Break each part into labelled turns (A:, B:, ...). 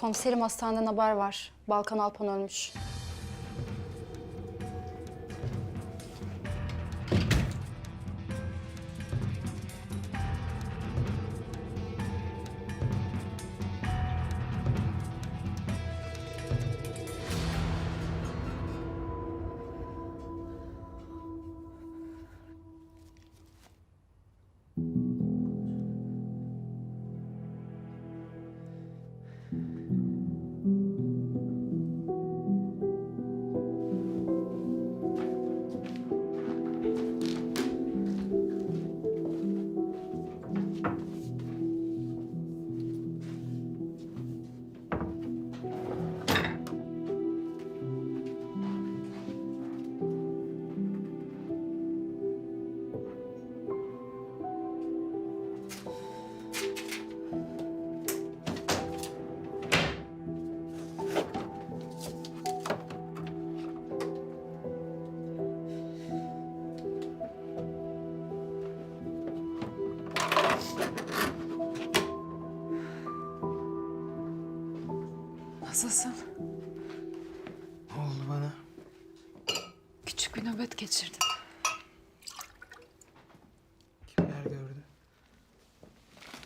A: Komiserim hastaneden haber var. Balkan Alpan ölmüş.
B: Nasılsın?
C: Ne oldu bana?
B: Küçük bir nöbet geçirdin.
C: Kimler gördü?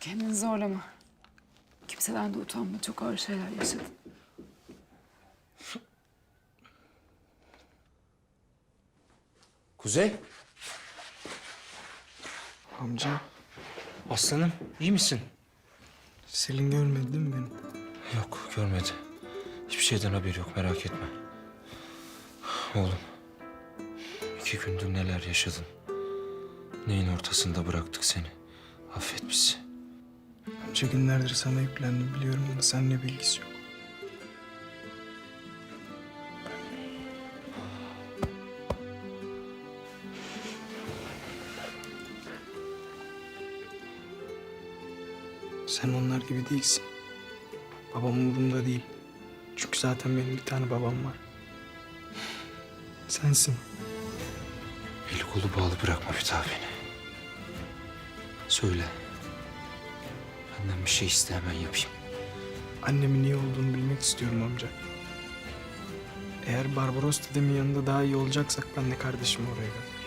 B: Kendini zorlama. Kimseden de utanma. Çok ağır şeyler yaşadın.
D: Kuzey,
C: Amca,
D: aslanım iyi misin?
C: Selin görmedi değil mi beni?
D: Yok, görmedi. Hiçbir şeyden haberi yok, merak etme. Oğlum, iki gündür neler yaşadın. Neyin ortasında bıraktık seni. Affet bizi.
C: Amca günlerdir sana yüklendim biliyorum ama seninle bilgisi yok. Sen onlar gibi değilsin. Babam umurumda değil. Çünkü zaten benim bir tane babam var. Sensin.
D: Eli kolu bağlı bırakma bir daha beni. Söyle. Benden bir şey iste hemen yapayım.
C: Annemin iyi olduğunu bilmek istiyorum amca. Eğer Barbaros dedemin yanında daha iyi olacaksak ben de kardeşimi oraya gönder.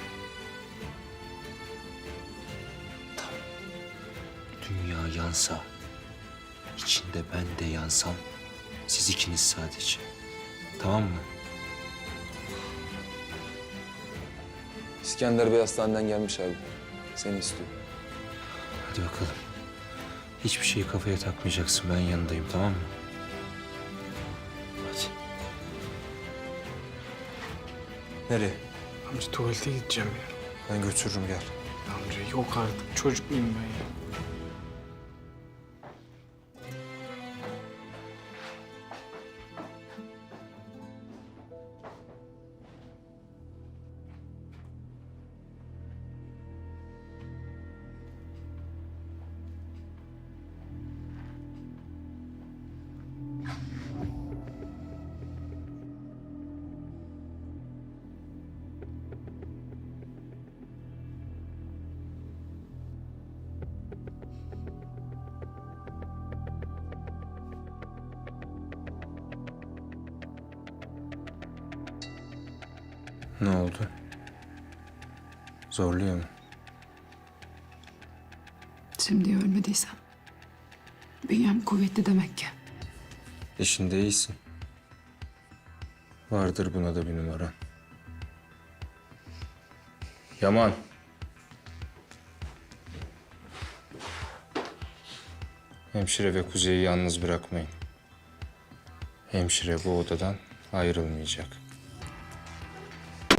D: Dünya yansa, içinde ben de yansam, siz ikiniz sadece. Tamam mı?
E: İskender Bey hastaneden gelmiş abi. Seni istiyor.
D: Hadi bakalım. Hiçbir şeyi kafaya takmayacaksın. Ben yanındayım tamam mı? Hadi.
E: Nereye?
C: Amca tuvalete gideceğim ya.
E: Ben götürürüm gel.
C: Amca yok artık çocuk muyum ben ya?
D: Ne oldu? Zorluyor mu?
B: Şimdi ölmediysen. Bünyem kuvvetli demek ki.
D: İşinde iyisin. Vardır buna da bir numara. Yaman. Hemşire ve Kuzey'i yalnız bırakmayın. Hemşire bu odadan ayrılmayacak.